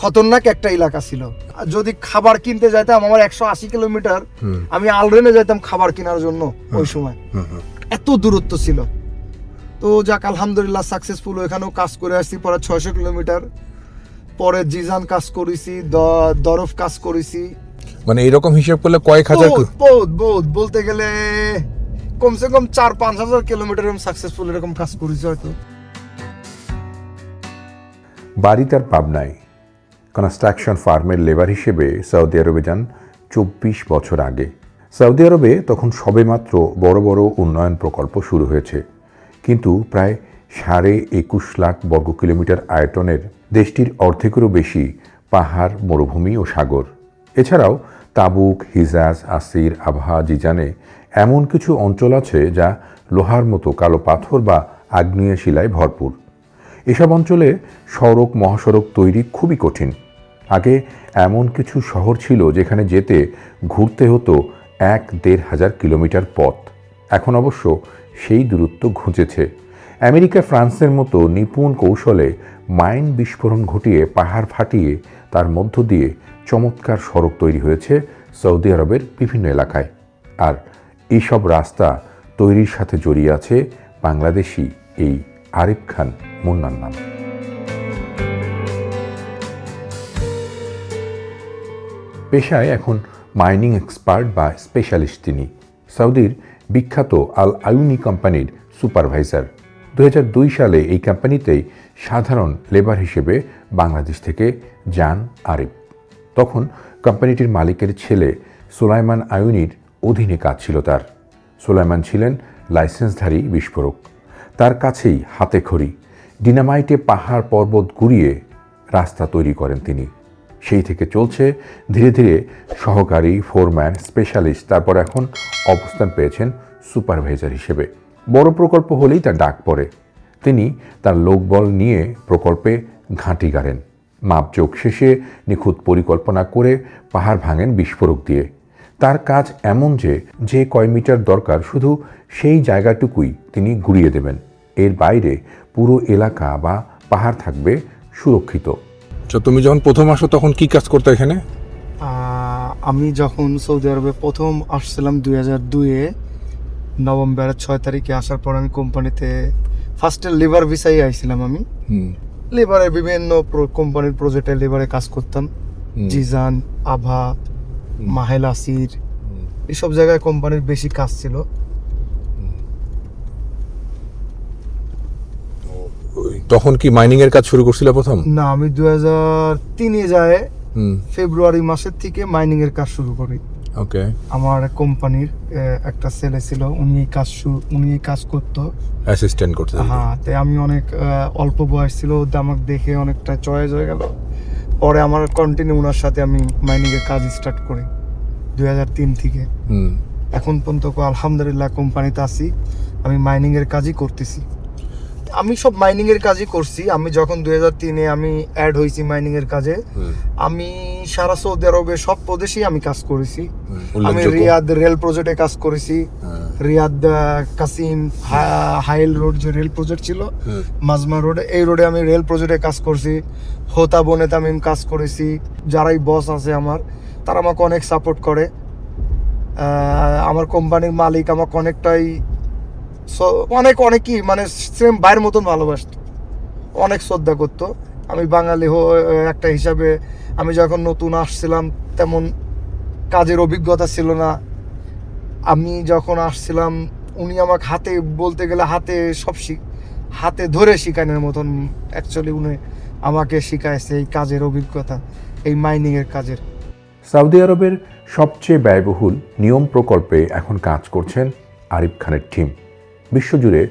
খতরনাক একটা এলাকা ছিল। যদি খাবার কিনতে যাইতাম আমার একশো আশি কিলোমিটার আমি আলরেনে যাইতাম খাবার কেনার জন্য ওই সময়। এত দূরত্ব ছিল। তো যাক আলহামদুলিল্লাহ সাকসেসফুল ওইখানেও কাজ করে আসছি পরে ছয়শো কিলোমিটার। পরে জিজান কাজ করেছি দরফ কাজ করেছি। মানে এরকম হিসাব করলে কয়েক হাজার বহুত বহুত বলতে গেলে কমসে কম চার পাঁচ হাজার কিলোমিটার এরকম সাকসেসফুল এরকম কাজ করেছি হয়তো। বাড়ি তার পাবনায় কনস্ট্রাকশন ফার্মের লেবার হিসেবে সৌদি আরবে যান চব্বিশ বছর আগে। সৌদি আরবে তখন সবেমাত্র বড় বড় উন্নয়ন প্রকল্প শুরু হয়েছে। কিন্তু প্রায় সাড়ে একুশ লাখ বর্গ কিলোমিটার আয়তনের দেশটির অর্ধেকেরও বেশি পাহাড়, মরুভূমি ও সাগর। এছাড়াও তাবুক, হিজাজ, আসির, আবহা, জিজানে এমন কিছু অঞ্চল আছে যা লোহার মতো কালো পাথর বা আগ্নেয় শিলায় ভরপুর। এসব অঞ্চলে সড়ক, মহাসড়ক তৈরি খুবই কঠিন। আগে এমন কিছু শহর ছিল যেখানে যেতে ঘুরতে হতো এক দেড় হাজার কিলোমিটার পথ। এখন অবশ্য সেই দূরত্ব ঘুঁচেছে। আমেরিকা, ফ্রান্সের মতো নিপুণ কৌশলে মাইন বিস্ফোরণ ঘটিয়ে পাহাড় ফাটিয়ে তার মধ্য দিয়ে চমৎকার সড়ক তৈরি হয়েছে সৌদি আরবের বিভিন্ন এলাকায়। আর এইসব রাস্তা তৈরির সাথে জড়িয়ে আছে বাংলাদেশি এই আরিফ খান, মুন্নার নাম। পেশায় এখন মাইনিং এক্সপার্ট বা স্পেশালিস্ট তিনি। সৌদির বিখ্যাত আল আয়ুনি কোম্পানির সুপারভাইজার। দুই হাজার দুই সালে এই কোম্পানিতেই সাধারণ লেবার হিসেবে বাংলাদেশ থেকে যান আরিফ। তখন কোম্পানিটির মালিকের ছেলে সুলাইমান আয়ুনির অধীনে কাজ ছিল তার। সুলাইমান ছিলেন লাইসেন্সধারী বিস্ফোরক। তার কাছেই হাতে খড়ি। ডিনামাইটে পাহাড় পর্বত গুড়িয়ে রাস্তা তৈরি করেন তিনি। সেই থেকে চলছে ধীরে ধীরে সহকারী ফোরম্যান স্পেশালিস্ট, তারপর এখন অবস্থান পেয়েছেন সুপারভাইজার হিসেবে। বড় প্রকল্প হলেই তার ডাক পড়ে। তিনি তার লোকবল নিয়ে প্রকল্পে ঘাঁটি গাড়েন। মাপজোক শেষে নিখুঁত পরিকল্পনা করে পাহাড় ভাঙেন বিস্ফোরক দিয়ে। তার কাজ এমন যে যে কয় মিটার দরকার শুধু সেই জায়গাটুকুই তিনি ঘুরিয়ে দেবেন। এর বাইরে পুরো এলাকা বা পাহাড় থাকবে সুরক্ষিত। তো তুমি যখন প্রথম আসো তখন কি কাজ করতে এখানে? আমি যখন সৌদি আরবে প্রথম আসছিলাম দুই হাজার দুইয়ে নভেম্বরের ছয় তারিখে আসার পর আমি কোম্পানিতে ফার্স্টে লেবার ভিসাই আইছিলাম আমি। লেবারে বিভিন্ন কোম্পানির প্রজেক্টে লেবারে কাজ করতাম। জিজান আভা মাহেল আসির এসব জায়গায় কোম্পানির বেশি কাজ ছিল। তখন কি মাইনিং এর কাজ শুরু করছিল প্রথম? না আমি দুই হাজার তিনে যায় ফেব্রুয়ারি মাসের থেকে মাইনিং এর কাজ শুরু করি। ওকে। আমার কোম্পানির একটা ছেলে ছিল উনি এই কাজ উনি এই কাজ করতো। অ্যাসিস্ট্যান্ট করতে হ্যাঁ তাই আমি অনেক অল্প বয়স ছিল আমাকে দেখে অনেকটা চয়েস হয়ে গেল। পরে আমার কন্টিনিউ ওনার সাথে আমি মাইনিং এর কাজ স্টার্ট করি দুই হাজার তিন থেকে। এখন পর্যন্ত আলহামদুলিল্লাহ কোম্পানিতে আছি আমি মাইনিং এর কাজই করতেছি। আমি সব মাইনিং এর কাজই করছি। আমি যখন দুই হাজার তিনে আমি অ্যাড হয়েছি মাইনিং এর কাজে আমি সারা সৌদি আরবে সব প্রদেশেই আমি কাজ করেছি। আমি রিয়াদ রেল প্রজেক্টে কাজ করেছি। হ্যাঁ, রিয়াদ কাসিম হাইল রোড যে রেল প্রজেক্ট ছিল মাজমা রোডে এই রোডে আমি রেল প্রজেক্টে কাজ করছি। হোতা বনেতে আমি কাজ করেছি। যারাই বস আছে আমার তারা আমাকে অনেক সাপোর্ট করে। আমার কোম্পানির মালিক আমাকে অনেকটাই স- অনেক অনেকই মানে সেম ভাইয়ের মতন ভালোবাসতো। অনেক শ্রদ্ধা করতো। আমি বাঙালি একটা হিসাবে আমি যখন নতুন আসছিলাম, তেমন কাজের অভিজ্ঞতা ছিল না। আমি যখন আসছিলাম, উনি আমাকে হাতে, বলতে গেলে হাতে সব হাতে ধরে শিখানোর মতন। অ্যাকচুয়ালি উনি আমাকে শিখাইছে এই কাজের অভিজ্ঞতা, এই মাইনিংয়ের কাজের। সৌদি আরবের সবচেয়ে ব্যয়বহুল নিয়ম প্রকল্পে এখন কাজ করছেন আরিফ খানের টিম বিশ্বজুড়ে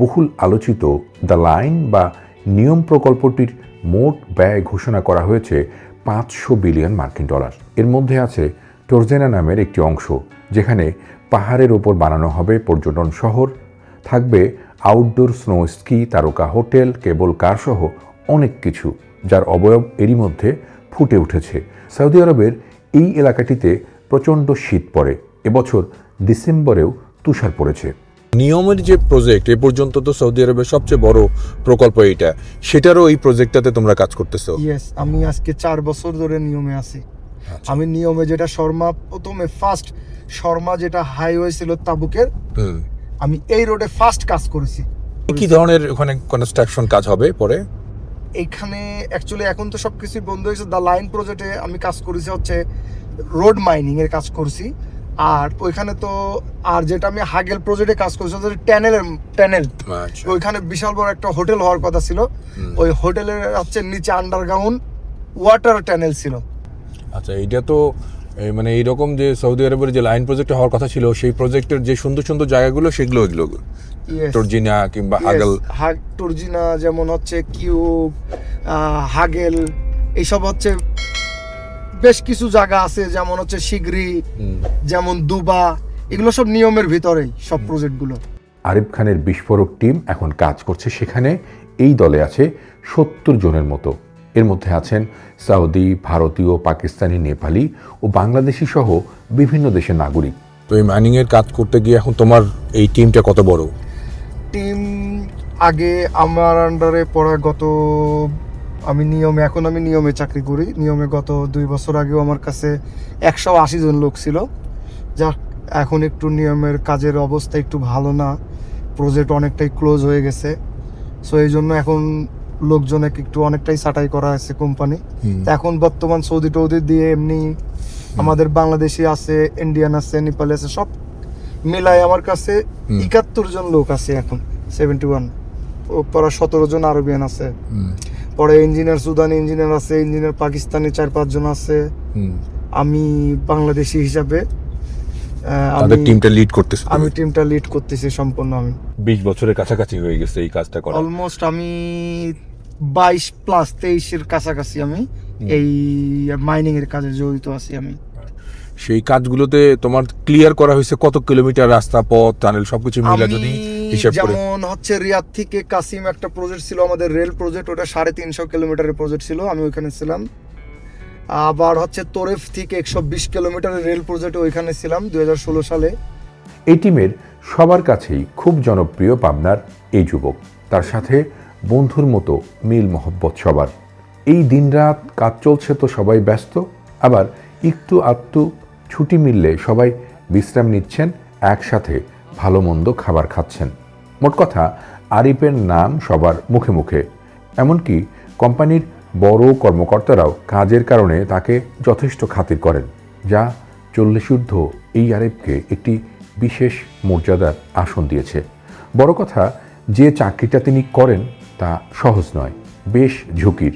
বহুল আলোচিত দ্য লাইন বা নিয়ম প্রকল্পটির মোট ব্যয় ঘোষণা করা হয়েছে পাঁচশো বিলিয়ন মার্কিন ডলার। এর মধ্যে আছে টর্জেনা নামের একটি অংশ, যেখানে পাহাড়ের ওপর বানানো হবে পর্যটন শহর, থাকবে আউটডোর স্নো স্কি তারকা হোটেল, কেবল কার সহ অনেক কিছু, যার অবয়ব এরই মধ্যে ফুটে উঠেছে। সৌদি আরবের এই এলাকাটিতে প্রচণ্ড শীত পড়ে, এবছর ডিসেম্বরেও তুষার পড়েছে। নিয়মের যে প্রজেক্ট এ পর্যন্ত তো সৌদি আরবের সবচেয়ে বড় প্রকল্প এইটা। সেটারও এই প্রজেক্টটাতে তোমরা কাজ করতেছো? ইয়েস আমি আজকে চার বছর ধরে নিয়মে আছি। আচ্ছা। আমি নিয়মে যেটা শর্মা প্রথমে ফার্স্ট শর্মা যেটা হাইওয়ে ছিল তাবুকের আমি এই রোডে ফার্স্ট কাজ করেছি। কি ধরনের ওখানে কনস্ট্রাকশন কাজ হবে পরে? এখানে অ্যাকচুয়ালি এখন তো সবকিছু বন্ধ হয়েছে। দ্য লাইন প্রজেক্টে আমি কাজ করেছি হচ্ছে রোড মাইনিং এর কাজ করছি। আর ওইখানে তো আর যেটা আমি হাগেল প্রজেক্টে কাজ করছি ট্যানেলের ট্যানেল ওইখানে বিশাল বড় একটা হোটেল হওয়ার কথা ছিল। ওই হোটেলের হচ্ছে নিচে আন্ডারগ্রাউন্ড ওয়াটার ট্যানেল ছিল। আচ্ছা এইটা তো এই মানে এইরকম যে সৌদি আরবের যে লাইন প্রজেক্ট হওয়ার কথা ছিল সেই প্রজেক্টের যে সুন্দর সুন্দর জায়গাগুলো সেগুলো এগুলো টর্জিনা কিংবা হাগল হাগ টর্জিনা যেমন হচ্ছে কিউব হাগেল এইসব হচ্ছে বেশ কিছু জায়গা আছে যেমন হচ্ছে শিগরি যেমন দুবা এগুলো সব নিয়মের ভিতরেই সব প্রজেক্টগুলো আরিফ খানের বিস্ফোরক টিম এখন কাজ করছে সেখানে এই দলে আছে সত্তর জনের মতো। এর মধ্যে আছেন সৌদি ভারতীয় পাকিস্তানি নেপালি ও বাংলাদেশি সহ বিভিন্ন দেশের নাগরিক। তো এই মাইনিং এর কাজ করতে গিয়ে এখন তোমার এই টিমটা কত বড়? টিম আগে আমার আন্ডারে পড়া গত আমি নিয়মে এখন আমি নিয়মে চাকরি করি। নিয়মে গত দুই বছর আগেও আমার কাছে একশো আশি জন লোক ছিল। যা এখন একটু নিয়মের কাজের অবস্থা একটু ভালো না। প্রজেক্ট অনেকটাই ক্লোজ হয়ে গেছে। সো এই জন্য এখন লোকজনে একটু অনেকটাই ছাঁটাই করা আছে কোম্পানি এখন বর্তমান সৌদি টৌদি দিয়ে এমনি আমাদের বাংলাদেশি আছে ইন্ডিয়ান আছে নেপালি আছে সব মিলাই আমার কাছে একাত্তর জন লোক আছে এখন সেভেন্টি ওয়ান ও পরে সতেরো জন আরবিয়ান আছে। পরে ইঞ্জিনিয়ার সুদানি ইঞ্জিনিয়ার আছে ইঞ্জিনিয়ার পাকিস্তানি চার পাঁচজন আছে। আমি বাংলাদেশি হিসাবে আহ, তাদের টিমটা লিড করতেছো আমি টিমটা লিড করতেছি সম্পূর্ণ আমি। বিশ বছরের কাছাকাছি হয়ে গেছে এই কাজটা করা। অলমোস্ট আমি বাইশ প্লাস তেইশের কাছাকাছি আমি এই মাইনিং এর কাজে জড়িত আছি আমি। সেই কাজগুলোতে তোমার ক্লিয়ার করা হয়েছে কত কিলোমিটার রাস্তা পথ টানেল সবকিছু মিলে যদি যেমন হচ্ছে রিয়াদ থেকে কাসিম একটা প্রজেক্ট ছিল আমাদের রেল প্রজেক্ট ওটা সাড়ে তিনশো কিলোমিটারের প্রজেক্ট ছিল আমি ওইখানে ছিলাম। আবার হচ্ছে তোরেফ থেকে একশো বিশ কিলোমিটারের রেল প্রজেক্ট ওইখানে ছিলাম হাজার ষোলো সালে। এই টিমের সবার কাছেই খুব জনপ্রিয় পাবনার এই যুবক। তার সাথে বন্ধুর মতো মিল মহব্বত সবার। এই দিনরাত কাজ চলছে তো সবাই ব্যস্ত আবার একটু আধটু ছুটি মিললে সবাই বিশ্রাম নিচ্ছেন একসাথে ভালো মন্দ খাবার খাচ্ছেন। মোট কথা, আরিফের নাম সবার মুখে মুখে। এমনকি কোম্পানির বড় কর্মকর্তারাও কাজের কারণে তাকে যথেষ্ট খাতির করেন, যা চল্লিশূর্ধ্ব এই আরিফকে একটি বিশেষ মর্যাদার আসন দিয়েছে। বড় কথা, যে চাকরিটা তিনি করেন তা সহজ নয়, বেশ ঝুঁকির।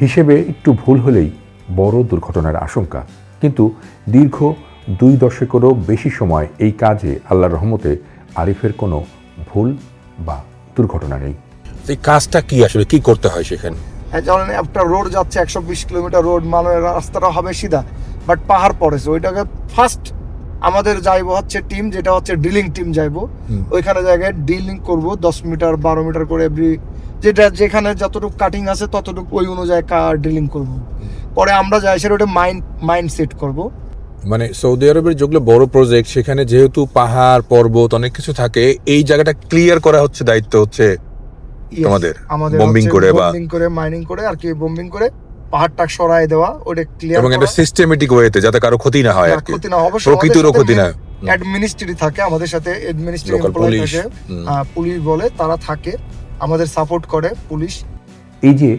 হিসেবে একটু ভুল হলেই বড় দুর্ঘটনার আশঙ্কা। কিন্তু দীর্ঘ দুই দশকেরও বেশি সময় এই কাজে আল্লাহর রহমতে আরিফের কোনো ভুল বা দুর্ঘটনা নেই। এই কাজটা কি আসলে কি করতে হয় সেখানে? হ্যাঁ, যেমন একটা রোড যাচ্ছে একশো বিশ কিলোমিটার রোড মানে রাস্তাটা হবে সিধা বাট পাহাড় পড়েছে। ওইটাকে ফার্স্ট আমাদের যাইবো হচ্ছে টিম যেটা হচ্ছে ডিলিং টিম যাইবো। ওইখানে জায়গায় ডিলিং করব দশ মিটার বারো মিটার করে এভরি যেটা যেখানে যতটুকু কাটিং আছে ততটুকু ওই অনুযায়ী ড্রিলিং করব। পরে আমরা যাই সেটা ওটা মাইন্ড মাইন্ড সেট করব। মানে সৌদি আরবের যেগুলো বড় প্রজেক্ট সেখানে যেহেতু পাহাড় পর্বত অনেক কিছু থাকে এই জায়গাটা ক্লিয়ার করা হচ্ছে দায়িত্ব হচ্ছে তোমাদের? আমাদের bombing করে বা- বোম্বিং করে মাইনিং করে আর কি বোম্বিং করে পাহাড়টা সরায় দেওয়া ওটা ক্লিয়ার এবং একটা সিস্টেমেটিক ওয়েতে যাতে কারও ক্ষতি না হয় আর কি ক্ষতি না হবে প্রকৃতিরও ক্ষতি না অ্যাডমিনিস্ট্রেটিভ থাকে আমাদের সাথে অ্যাডমিনিস্ট্রেটিভ Local এমপ্লয়ি থাকে। পুলিশ বলে তারা থাকে আমাদের সাপোর্ট করে পুলিশ এই যে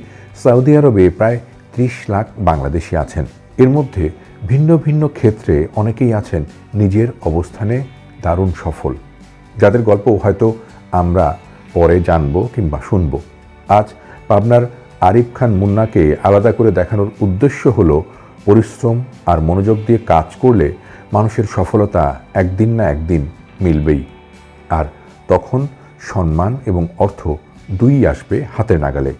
সৌদি আরবে প্রায় ত্রিশ লাখ বাংলাদেশি আছেন এর মধ্যে ভিন্ন ভিন্ন ক্ষেত্রে অনেকেই আছেন নিজের অবস্থানে দারুণ সফল। যাদের গল্প হয়তো আমরা পরে জানব কিংবা শুনব। আজ পাবনার আরিফ খান মুন্নাকে আলাদা করে দেখানোর উদ্দেশ্য হলো পরিশ্রম আর মনোযোগ দিয়ে কাজ করলে মানুষের সফলতা একদিন না একদিন মিলবেই। আর তখন সম্মান এবং অর্থ দুই আসবে হাতের নাগালে।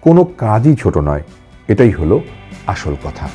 কোনো কাজই ছোট নয়, এটাই হলো আসল কথা।